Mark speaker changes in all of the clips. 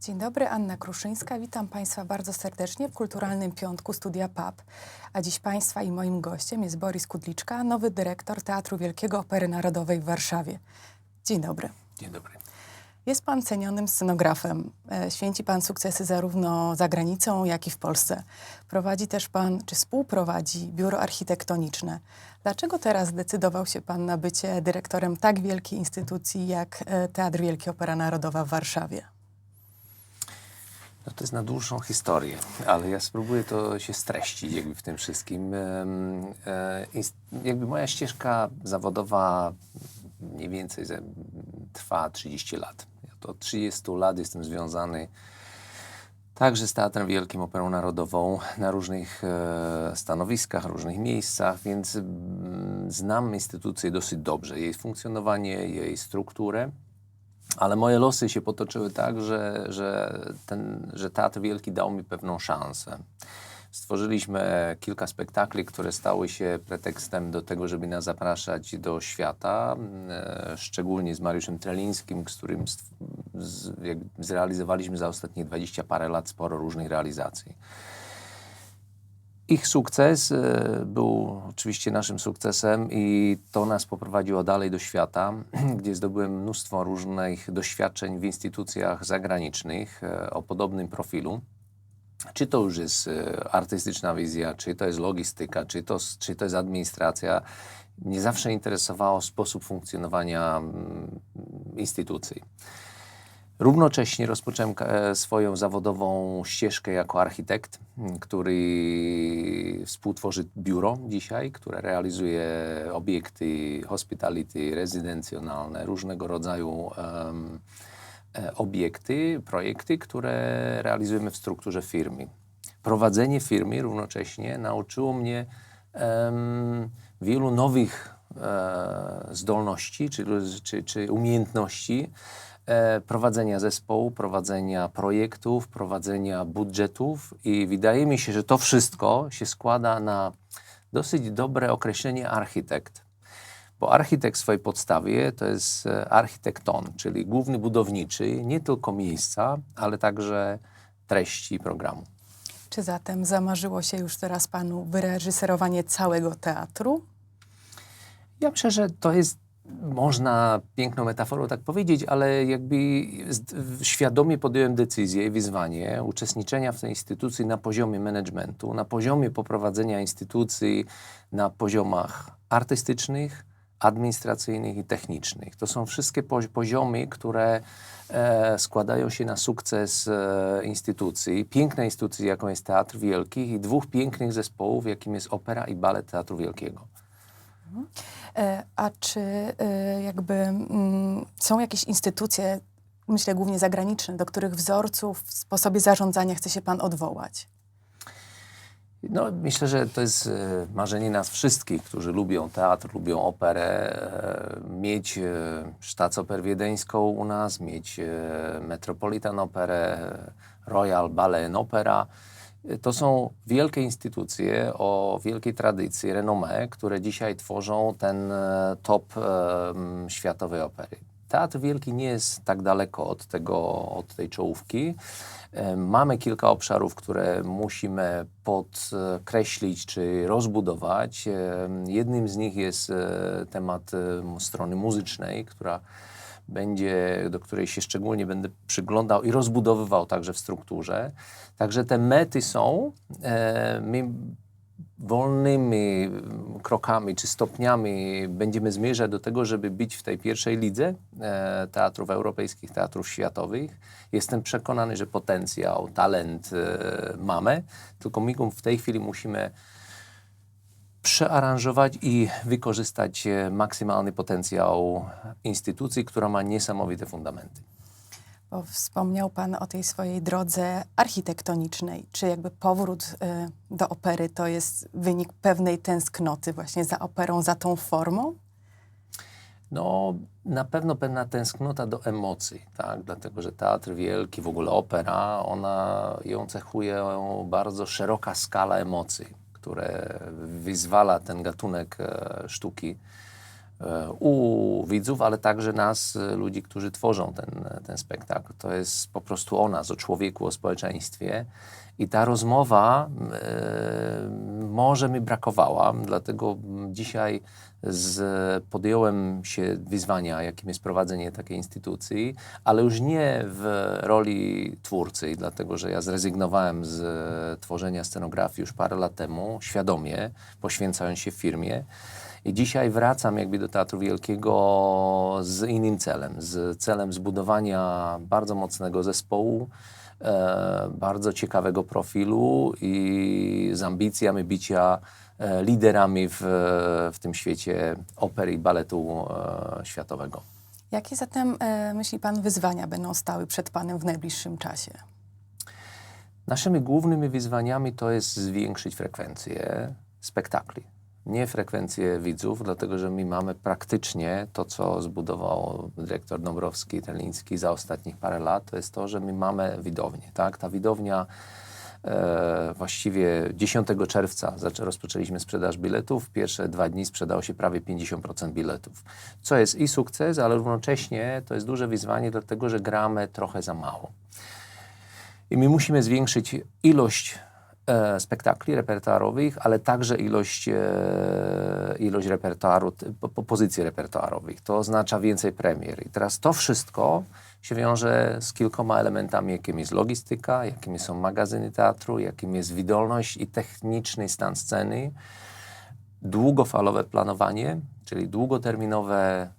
Speaker 1: Dzień dobry, Anna Kruszyńska. Witam Państwa bardzo serdecznie w Kulturalnym Piątku Studia PAP. A dziś Państwa i moim gościem jest Boris Kudliczka, nowy dyrektor Teatru Wielkiego Opery Narodowej w Warszawie. Dzień dobry.
Speaker 2: Dzień dobry.
Speaker 1: Jest Pan cenionym scenografem. E, Święci Pan sukcesy zarówno za granicą, jak i w Polsce. Prowadzi też Pan, czy współprowadzi biuro architektoniczne. Dlaczego teraz zdecydował się Pan na bycie dyrektorem tak wielkiej instytucji jak e, Teatr Wielki Opera Narodowa w Warszawie?
Speaker 2: No to jest na dłuższą historię, ale ja spróbuję to się streścić jakby w tym wszystkim. E, Jakby moja ścieżka zawodowa mniej więcej trwa 30 lat. Ja to od 30 lat jestem związany także z Teatrem Wielkim Operą Narodową na różnych e, stanowiskach, różnych miejscach, więc mm, znam instytucję dosyć dobrze, jej funkcjonowanie, jej strukturę. Ale moje losy się potoczyły tak, że, że, ten, że Teatr Wielki dał mi pewną szansę. Stworzyliśmy kilka spektakli, które stały się pretekstem do tego, żeby nas zapraszać do świata, e, szczególnie z Mariuszem Trelińskim, z którym zrealizowaliśmy za ostatnie 20 parę lat sporo różnych realizacji. Ich sukces e, był oczywiście naszym sukcesem i to nas poprowadziło dalej do świata, gdzie zdobyłem mnóstwo różnych doświadczeń w instytucjach zagranicznych e, o podobnym profilu. Czy to już jest e, artystyczna wizja, czy to jest logistyka, czy to, czy to jest administracja. Mnie zawsze interesowało sposób funkcjonowania mm, instytucji. Równocześnie rozpocząłem e, swoją zawodową ścieżkę jako architekt, który współtworzy biuro dzisiaj, które realizuje obiekty hospitality, rezydencjonalne, różnego rodzaju e, obiekty, projekty, które realizujemy w strukturze firmy. Prowadzenie firmy równocześnie nauczyło mnie em, wielu nowych e, zdolności czy, czy, czy umiejętności prowadzenia zespołu, prowadzenia projektów, prowadzenia budżetów i wydaje mi się, że to wszystko się składa na dosyć dobre określenie architekt. Bo architekt w swojej podstawie to jest e, architekton, czyli główny budowniczy nie tylko miejsca, ale także treści programu.
Speaker 1: Czy zatem zamarzyło się już teraz Panu wyreżyserowanie całego teatru?
Speaker 2: Ja myślę, że to jest, można piękną metaforą tak powiedzieć, ale jakby świadomie podjąłem decyzję i wyzwanie uczestniczenia w tej instytucji na poziomie managementu, na poziomie poprowadzenia instytucji na poziomach artystycznych, administracyjnych i technicznych. To są wszystkie pozi- poziomy, które e, składają się na sukces e, instytucji, pięknej instytucji, jaką jest Teatr Wielki i dwóch pięknych zespołów, jakim jest Opera i Balet Teatru Wielkiego.
Speaker 1: E, A czy e, jakby mm, są jakieś instytucje, myślę głównie zagraniczne, do których wzorców w sposobie zarządzania chce się Pan odwołać?
Speaker 2: No, myślę, że to jest e, marzenie nas wszystkich, którzy lubią teatr, lubią operę, e, mieć e, Staatsoper Wiedeńską u nas, mieć e, Metropolitan Operę, Royal Ballet Opera. To są wielkie instytucje o wielkiej tradycji, renomé, które dzisiaj tworzą ten e, top e, światowej opery. Teatr Wielki nie jest tak daleko od, tego, od tej czołówki. E, Mamy kilka obszarów, które musimy podkreślić czy rozbudować. Jednym z nich jest temat strony muzycznej, która będzie, do której się szczególnie będę przyglądał i rozbudowywał także w strukturze. Także te mety są. E, My wolnymi mm, krokami czy stopniami będziemy zmierzać do tego, żeby być w tej pierwszej lidze e, teatrów europejskich, teatrów światowych. Jestem przekonany, że potencjał, talent e, mamy, tylko my w tej chwili musimy przearanżować i wykorzystać e, maksymalny potencjał instytucji, która ma niesamowite fundamenty.
Speaker 1: Bo wspomniał Pan o tej swojej drodze architektonicznej. Czy jakby powrót e, do opery to jest wynik pewnej tęsknoty właśnie za operą, za tą formą?
Speaker 2: No, na pewno pewna tęsknota do emocji, tak? Dlatego, że teatr wielki, w ogóle opera, ona, ją cechuje bardzo szeroka skala emocji, które wyzwala ten gatunek e, sztuki u widzów, ale także nas, e, ludzi, którzy tworzą ten, ten spektakl. To jest po prostu o nas, o człowieku, o społeczeństwie. I ta rozmowa e, może mi brakowała, dlatego dzisiaj z, podjąłem się wyzwania, jakim jest prowadzenie takiej instytucji, ale już nie w roli twórcy, dlatego że ja zrezygnowałem z e, tworzenia scenografii już parę lat temu, świadomie, poświęcając się firmie. I dzisiaj wracam jakby do Teatru Wielkiego z innym celem, z celem zbudowania bardzo mocnego zespołu, e, bardzo ciekawego profilu i z ambicjami bycia e, liderami w, w tym świecie opery i baletu e, światowego.
Speaker 1: Jakie zatem, e, myśli pan, wyzwania będą stały przed panem w najbliższym czasie?
Speaker 2: Naszymi głównymi wyzwaniami to jest zwiększyć frekwencję spektakli. Nie frekwencję widzów, dlatego że my mamy praktycznie to, co zbudował dyrektor Dąbrowski, Terliński za ostatnich parę lat, to jest to, że my mamy widownię. Tak? Ta widownia e, właściwie 10 czerwca rozpoczęliśmy sprzedaż biletów. Pierwsze dwa dni sprzedało się prawie 50% biletów. Co jest i sukces, ale równocześnie to jest duże wyzwanie, dlatego że gramy trochę za mało. I my musimy zwiększyć ilość spektakli repertuarowych, ale także ilość, e, ilość repertuaru, pozycji repertuarowych. To oznacza więcej premier. I teraz to wszystko się wiąże z kilkoma elementami, jakim jest logistyka, jakimi są magazyny teatru, jakim jest wydolność i techniczny stan sceny, długofalowe planowanie, czyli długoterminowe e,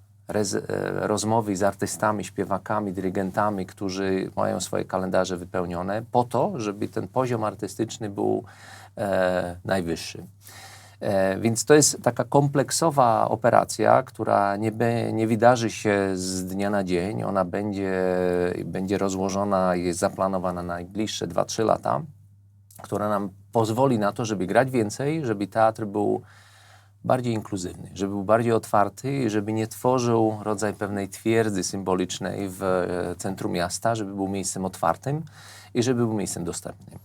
Speaker 2: rozmowy z artystami, śpiewakami, dyrygentami, którzy mają swoje kalendarze wypełnione, po to, żeby ten poziom artystyczny był e, najwyższy. E, więc to jest taka kompleksowa operacja, która nie, be, nie wydarzy się z dnia na dzień. Ona będzie, będzie rozłożona, jest zaplanowana na najbliższe 2-3 lata, która nam pozwoli na to, żeby grać więcej, żeby teatr był bardziej inkluzywny, żeby był bardziej otwarty i żeby nie tworzył rodzaj pewnej twierdzy symbolicznej w e, centrum miasta, żeby był miejscem otwartym i żeby był miejscem dostępnym.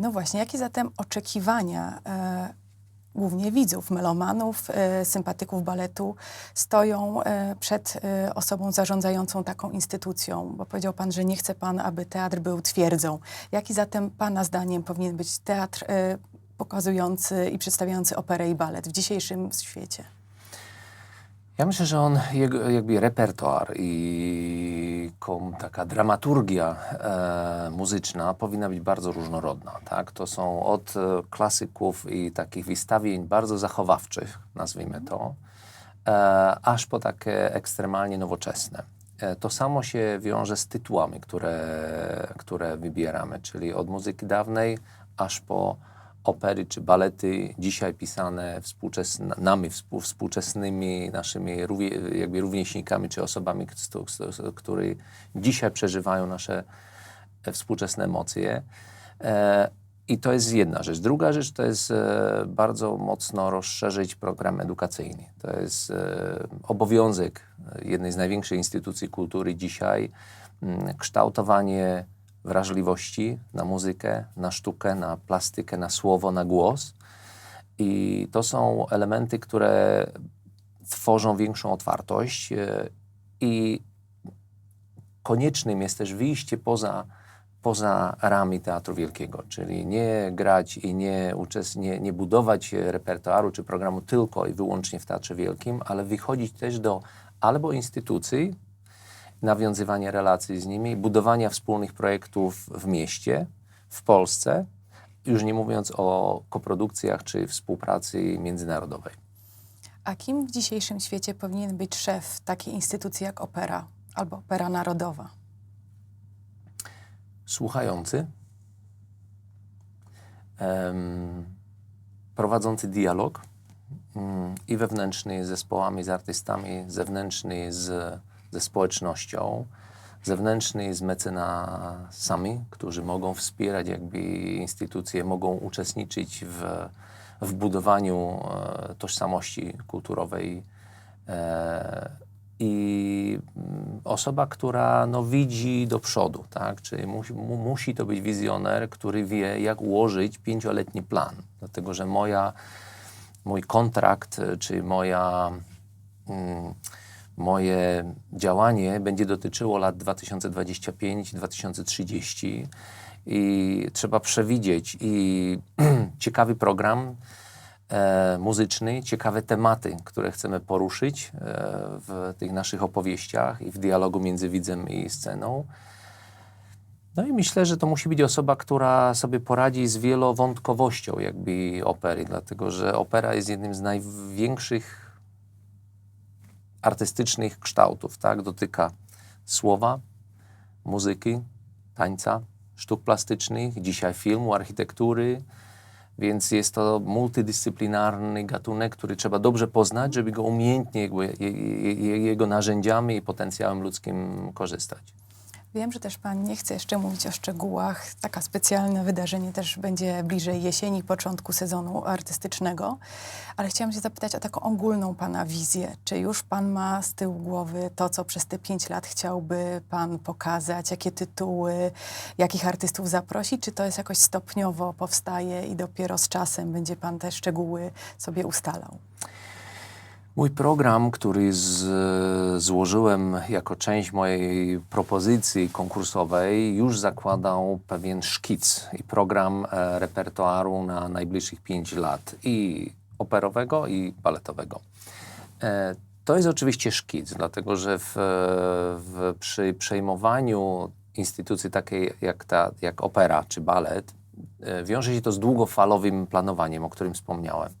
Speaker 1: No właśnie, jakie zatem oczekiwania e, głównie widzów, melomanów, e, sympatyków baletu stoją e, przed e, osobą zarządzającą taką instytucją? Bo powiedział pan, że nie chce pan, aby teatr był twierdzą. Jaki zatem pana zdaniem powinien być teatr e, pokazujący i przedstawiający operę i balet w dzisiejszym świecie?
Speaker 2: Ja myślę, że on, jego jakby repertuar i taka dramaturgia e, muzyczna powinna być bardzo różnorodna. Tak? To są od e, klasyków i takich wystawień bardzo zachowawczych, nazwijmy to, e, aż po takie ekstremalnie nowoczesne. E, to samo się wiąże z tytułami, które, które wybieramy, czyli od muzyki dawnej aż po opery czy balety dzisiaj pisane nami współ, współczesnymi naszymi jakby rówieśnikami czy osobami, kt- kt- które dzisiaj przeżywają nasze e, współczesne emocje. E, I to jest jedna rzecz. Druga rzecz to jest e, bardzo mocno rozszerzyć program edukacyjny. To jest obowiązek jednej z największych instytucji kultury dzisiaj, mm, kształtowanie wrażliwości na muzykę, na sztukę, na plastykę, na słowo, na głos. I to są elementy, które tworzą większą otwartość e, i koniecznym jest też wyjście poza, poza ramy Teatru Wielkiego, czyli nie grać i nie, nie, nie budować repertuaru czy programu tylko i wyłącznie w Teatrze Wielkim, ale wychodzić też do albo instytucji, nawiązywania relacji z nimi, budowania wspólnych projektów w mieście, w Polsce, już nie mówiąc o koprodukcjach czy współpracy międzynarodowej.
Speaker 1: A kim w dzisiejszym świecie powinien być szef takiej instytucji jak opera albo opera narodowa?
Speaker 2: Słuchający, em, prowadzący dialog mm, i wewnętrzny z zespołami, z artystami, zewnętrzny z, ze społecznością, zewnętrzny z mecenasami, którzy mogą wspierać jakby instytucje, mogą uczestniczyć w, w budowaniu e, tożsamości kulturowej e, i mm, osoba, która no, widzi do przodu, tak? czyli musi, mu, musi to być wizjoner, który wie, jak ułożyć pięcioletni plan. Dlatego, że moja, mój kontrakt, e, czy moja mm, moje działanie będzie dotyczyło lat 2025-2030 i trzeba przewidzieć i ciekawy program e, muzyczny, ciekawe tematy, które chcemy poruszyć e, w tych naszych opowieściach i w dialogu między widzem i sceną. No i myślę, że to musi być osoba, która sobie poradzi z wielowątkowością jakby opery, dlatego że opera jest jednym z największych artystycznych kształtów, tak? Dotyka słowa, muzyki, tańca, sztuk plastycznych, dzisiaj filmu, architektury, więc jest to multidyscyplinarny gatunek, który trzeba dobrze poznać, żeby go umiejętnie jakby, je, je, jego narzędziami i potencjałem ludzkim korzystać.
Speaker 1: Wiem, że też Pan nie chce jeszcze mówić o szczegółach. Taka specjalne wydarzenie też będzie bliżej jesieni, początku sezonu artystycznego. Ale chciałam się zapytać o taką ogólną Pana wizję. Czy już Pan ma z tyłu głowy to, co przez te pięć lat chciałby Pan pokazać? Jakie tytuły, jakich artystów zaprosić? Czy to jest jakoś stopniowo powstaje i dopiero z czasem będzie Pan te szczegóły sobie ustalał?
Speaker 2: Mój program, który z, złożyłem jako część mojej propozycji konkursowej, już zakładał pewien szkic i program e, repertuaru na najbliższych pięć lat i operowego, i baletowego. E, to jest oczywiście szkic, dlatego że w, w, przy przejmowaniu instytucji takiej jak, ta, jak opera czy balet, e, wiąże się to z długofalowym planowaniem, o którym wspomniałem.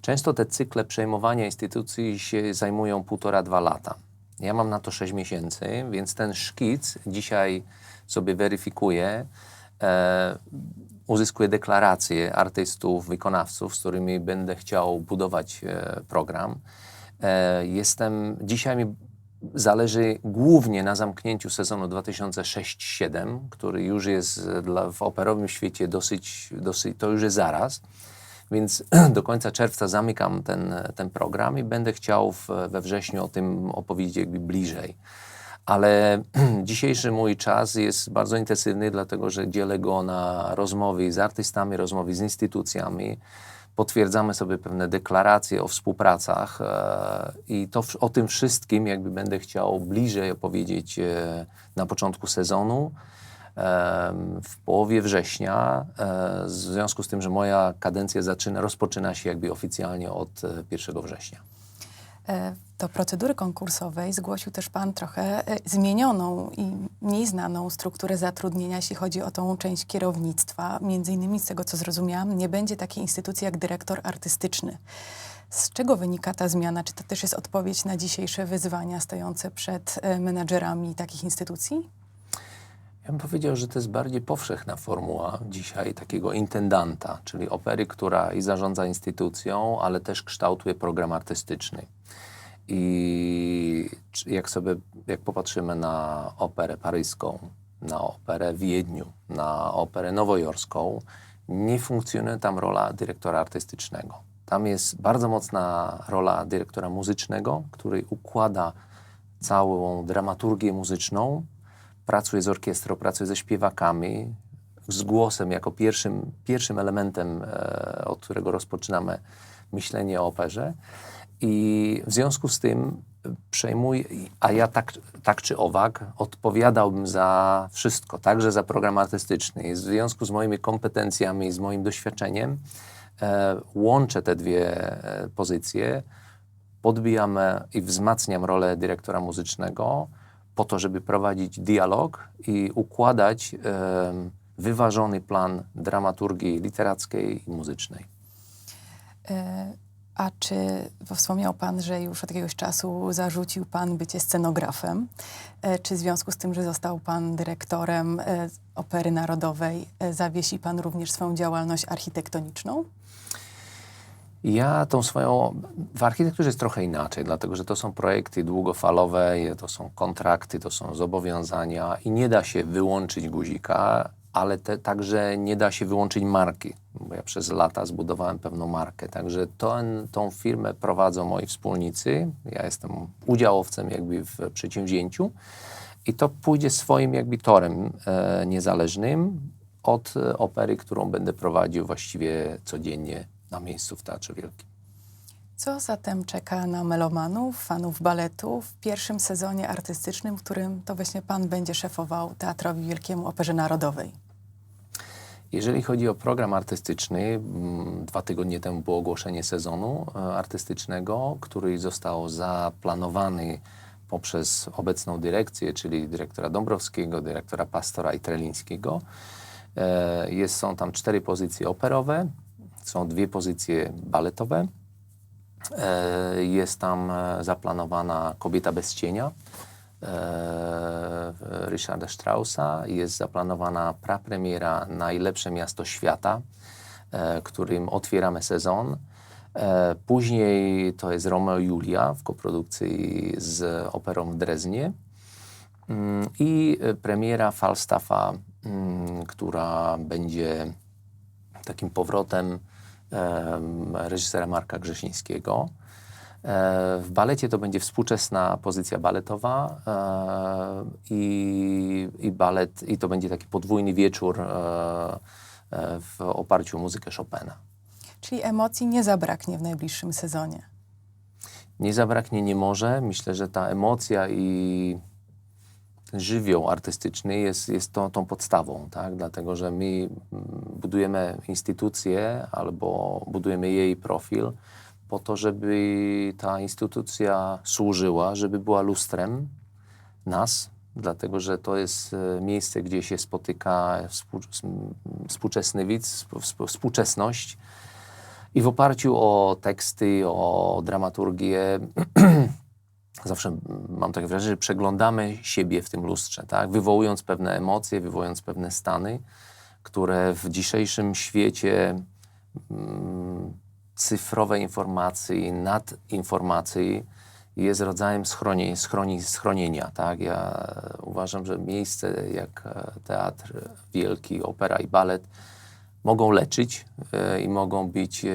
Speaker 2: Często te cykle przejmowania instytucji się zajmują półtora, dwa lata. Ja mam na to sześć miesięcy, więc ten szkic dzisiaj sobie weryfikuję, e, uzyskuję deklaracje artystów, wykonawców, z którymi będę chciał budować e, program. E, jestem, dzisiaj mi zależy głównie na zamknięciu sezonu 2006-2007, który już jest dla, w operowym świecie dosyć, dosyć, to już jest zaraz. Więc do końca czerwca zamykam ten, ten program i będę chciał w, we wrześniu o tym opowiedzieć jakby bliżej. Ale dzisiejszy mój czas jest bardzo intensywny, dlatego że dzielę go na rozmowy z artystami, rozmowy z instytucjami. Potwierdzamy sobie pewne deklaracje o współpracach e, i to o tym wszystkim jakby będę chciał bliżej opowiedzieć e, na początku sezonu w połowie września, e, w związku z tym, że moja kadencja zaczyna, rozpoczyna się jakby oficjalnie od 1 września.
Speaker 1: E, Do procedury konkursowej zgłosił też Pan trochę e, zmienioną i mniej znaną strukturę zatrudnienia, jeśli chodzi o tą część kierownictwa. Między innymi z tego, co zrozumiałam, nie będzie takiej instytucji jak dyrektor artystyczny. Z czego wynika ta zmiana? Czy to też jest odpowiedź na dzisiejsze wyzwania stojące przed menadżerami takich instytucji?
Speaker 2: Ja bym powiedział, że to jest bardziej powszechna formuła dzisiaj takiego intendanta, czyli opery, która i zarządza instytucją, ale też kształtuje program artystyczny. I jak sobie, jak popatrzymy na operę paryską, na operę w Wiedniu, na operę nowojorską, nie funkcjonuje tam rola dyrektora artystycznego. Tam jest bardzo mocna rola dyrektora muzycznego, który układa całą dramaturgię muzyczną pracuję z orkiestrą, pracuję ze śpiewakami, z głosem jako pierwszym, pierwszym elementem, e, od którego rozpoczynamy myślenie o operze. I w związku z tym przejmuję, a ja tak, tak czy owak odpowiadałbym za wszystko, także za program artystyczny. I w związku z moimi kompetencjami, z moim doświadczeniem, e, łączę te dwie e, pozycje, podbijamy i wzmacniam rolę dyrektora muzycznego, po to, żeby prowadzić dialog i układać wyważony plan dramaturgii literackiej i muzycznej.
Speaker 1: E, a czy, bo wspomniał Pan, że już od jakiegoś czasu zarzucił Pan bycie scenografem. E, czy w związku z tym, że został Pan dyrektorem e, Opery Narodowej, zawiesi Pan również swoją działalność architektoniczną?
Speaker 2: Ja tą swoją. W architekturze jest trochę inaczej, dlatego że to są projekty długofalowe, to są kontrakty, to są zobowiązania i nie da się wyłączyć guzika, ale te, także nie da się wyłączyć marki, bo ja przez lata zbudowałem pewną markę. Także ten, tą firmę prowadzą moi wspólnicy. Ja jestem udziałowcem jakby w przedsięwzięciu i to pójdzie swoim jakby torem e, niezależnym od opery, którą będę prowadził właściwie codziennie na miejscu w Teatrze Wielkim.
Speaker 1: Co zatem czeka na melomanów, fanów baletu w pierwszym sezonie artystycznym, w którym to właśnie pan będzie szefował Teatrowi Wielkiemu Operze Narodowej?
Speaker 2: Jeżeli chodzi o program artystyczny, mm, dwa tygodnie temu było ogłoszenie sezonu e, artystycznego, który został zaplanowany poprzez obecną dyrekcję, czyli dyrektora Dąbrowskiego, dyrektora Pastora i Trelińskiego. E, Jest, są tam cztery pozycje operowe, są dwie pozycje baletowe. E, Jest tam e, zaplanowana Kobieta bez cienia e, Ryszarda Straussa. Jest zaplanowana prapremiera Najlepsze miasto świata, którym otwieramy sezon. Później to jest Romeo i Julia w koprodukcji z operą w Dreznie. Mm, I premiera Falstaffa, mm, która będzie takim powrotem em, reżysera Marka Grzesińskiego. E, W balecie to będzie współczesna pozycja baletowa e, i, i balet, i to będzie taki podwójny wieczór e, w oparciu o muzykę Chopina.
Speaker 1: Czyli emocji nie zabraknie w najbliższym sezonie.
Speaker 2: Nie zabraknie, nie może. Myślę, że ta emocja i ten żywioł artystyczny jest, jest tą, tą podstawą, tak? dlatego że my mm, budujemy instytucję albo budujemy jej profil po to, żeby ta instytucja służyła, żeby była lustrem nas, dlatego że to jest e, miejsce, gdzie się spotyka współczesny widz, współ- współczesność i w oparciu o teksty, o dramaturgię zawsze mam takie wrażenie, że przeglądamy siebie w tym lustrze, tak? wywołując pewne emocje, wywołując pewne stany, które w dzisiejszym świecie mm, cyfrowej informacji, nadinformacji jest rodzajem schroni, schroni, schronienia. Tak? Ja uważam, że miejsce jak e, teatr wielki, opera i balet mogą leczyć e, i mogą być e,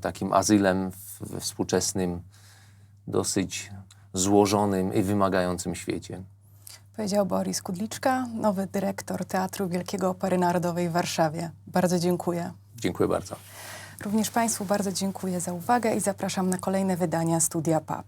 Speaker 2: takim azylem we współczesnym dosyć złożonym i wymagającym świecie.
Speaker 1: Powiedział Boris Kudliczka, nowy dyrektor Teatru Wielkiego Opery Narodowej w Warszawie. Bardzo dziękuję.
Speaker 2: Dziękuję bardzo.
Speaker 1: Również Państwu bardzo dziękuję za uwagę i zapraszam na kolejne wydania Studia PAP.